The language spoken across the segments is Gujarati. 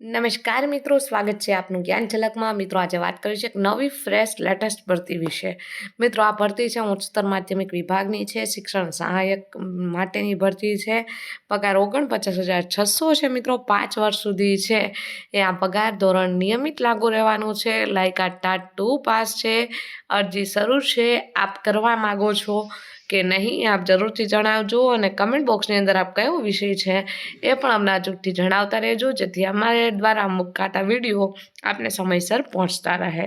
નમસ્કાર મિત્રો, સ્વાગત છે આપનું જ્ઞાન ઝલકમાં. મિત્રો, આજે વાત કરી છે નવી ફ્રેશ લેટેસ્ટ ભરતી વિશે. મિત્રો, આ ભરતી છે ઉચ્ચતર માધ્યમિક વિભાગની છે, શિક્ષણ સહાયક માટેની ભરતી છે. પગાર ઓગણપચાસ હજાર છસો છે મિત્રો, પાંચ વર્ષ સુધી છે. એ આ પગાર ધોરણ નિયમિત લાગુ રહેવાનું છે. લાયકાત ટાટ ટુ પાસ છે. અરજી શરૂ છે. આપ કરવા માગો છો. કે નહીં, આપ જરૂરથી જણાવજો અને કમેન્ટ બોક્સની અંદર આપ કયો વિષય છે એ પણ અમને અચૂકથી જણાવતા રહેજો, જેથી અમારે દ્વારા મુકાતા વીડિયો આપને સમયસર પહોંચતા રહે.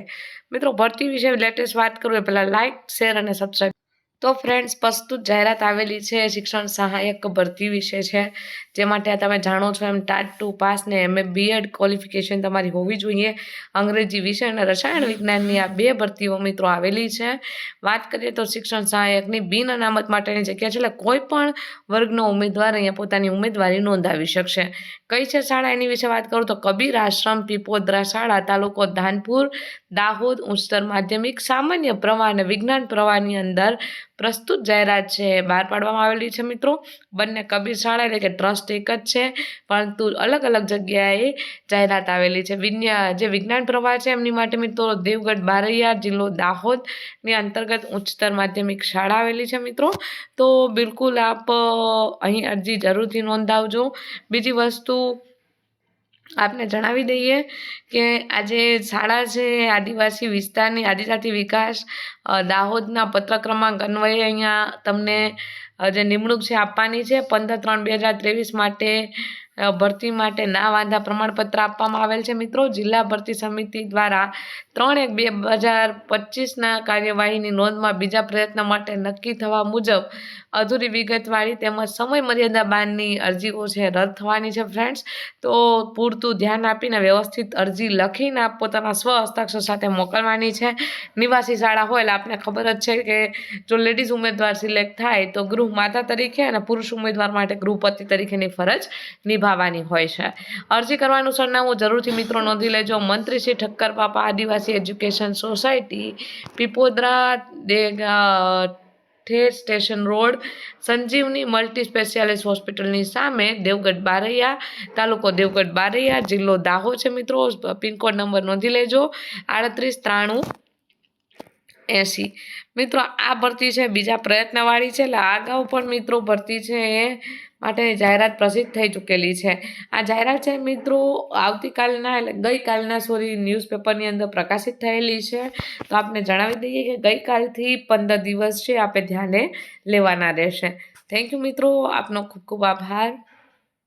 મિત્રો, ભરતી વિશે લેટેસ્ટ વાત કરું એ પહેલાં લાઇક શેર અને સબસ્ક્રાઈબ તો ફ્રેન્ડ્સ પ્રસ્તુત જાહેરાત આવેલી છે શિક્ષણ સહાયક ભરતી વિશે છે. જે માટે તમે જાણો છો એમ ટાટ ટુ પાસ ને એમએ બીએડ ક્વોલિફિકેશન તમારી હોવી જોઈએ. અંગ્રેજી વિષય અને રસાયણ વિજ્ઞાનની આ બે ભરતીઓ મિત્રો આવેલી છે. વાત કરીએ તો શિક્ષણ સહાયકની બિન અનામત માટેની જગ્યા છે એટલે કોઈ પણ વર્ગનો ઉમેદવાર અહીંયા પોતાની ઉમેદવારી નોંધાવી શકશે. કઈ છે શાળા? એની વિશે વાત કરું તો કબીર આશ્રમ, પીપોદરા શાળા, તાલુકો ધાનપુર, દાહોદ, ઉચ્ચતર માધ્યમિક, સામાન્ય પ્રવાહ અને વિજ્ઞાન પ્રવાહની અંદર પ્રસ્તુત જાહેરાત છે, બહાર પાડવામાં આવેલી છે મિત્રો. બંને કબીર શાળા એટલે કે ટ્રસ્ટ એક જ છે, પરંતુ અલગ અલગ જગ્યાએ જાહેરાત આવેલી છે. વિજ્ઞા, જે વિજ્ઞાન પ્રવાહ છે, એમની માટે મિત્રો દેવગઢ બારૈયા જિલ્લો દાહોદની અંતર્ગત ઉચ્ચતર માધ્યમિક શાળા આવેલી છે મિત્રો. તો બિલકુલ આપ અહીં અરજી જરૂરથી નોંધાવજો. બીજી વસ્તુ આપને જણાવી દઈએ કે આજે શાળા છે, આદિવાસી વિસ્તારની આદિજાતિ વિકાસ દાહોદના પત્ર ક્રમાંક અન્વયે અહીંયા તમને જે નિમણૂક છે આપવાની છે પંદર ત્રણ બે હજાર ત્રેવીસ માટે ભરતી માટે ના વાંધા પ્રમાણપત્ર આપવામાં આવેલ છે. મિત્રો, જિલ્લા ભરતી સમિતિ દ્વારા ત્રણ એક બે હજાર પચીસના કાર્યવાહીની નોંધમાં બીજા પ્રયત્ન માટે નક્કી થવા મુજબ અધૂરી વિગતવાળી તેમજ સમય મર્યાદા બાદની અરજીઓ છે, રદ થવાની છે ફ્રેન્ડ્સ. તો પૂરતું ધ્યાન આપીને વ્યવસ્થિત અરજી લખીને આપ પોતાના સ્વ હસ્તાક્ષર સાથે મોકલવાની છે. નિવાસી શાળા હોય એટલે આપને ખબર જ છે કે જો લેડીઝ ઉમેદવાર સિલેક્ટ થાય તો ગૃહ માતા તરીકે અને પુરુષ ઉમેદવાર માટે ગૃહપતિ તરીકેની ફરજ નિભાવવાની હોય છે. અરજી કરવાનું સરનામું જરૂરથી મિત્રો નોંધી લેજો. મંત્રી શ્રી ઠક્કર પાપા આદિવાસી એજ્યુકેશન સોસાયટી, પીપોદરા ઠેર station road, Sanjivani multi specialist હોસ્પિટલની સામે દેવગઢ બારૈયા, તાલુકો દેવગઢ બારૈયા, જિલ્લો દાહોદ છે મિત્રો. પિનકોડ નંબર નોંધી લેજો. આડત્રીસ ત્રાણું એંસી મિત્રો, આ ભરતી છે બીજા પ્રયત્નવાળી છે. એટલે અગાઉ પણ મિત્રો ભરતી છે એ માટેની જાહેરાત પ્રસિદ્ધ થઈ ચૂકેલી છે. આ જાહેરાત છે મિત્રો આવતીકાલના એટલે ગઈકાલના સોરી ન્યૂઝપેપરની અંદર પ્રકાશિત થયેલી છે. તો આપને જણાવી દઈએ કે ગઈકાલથી પંદર દિવસ છે આપણે ધ્યાને લેવાના રહેશે. થેન્ક યુ મિત્રો, આપનો ખૂબ ખૂબ આભાર.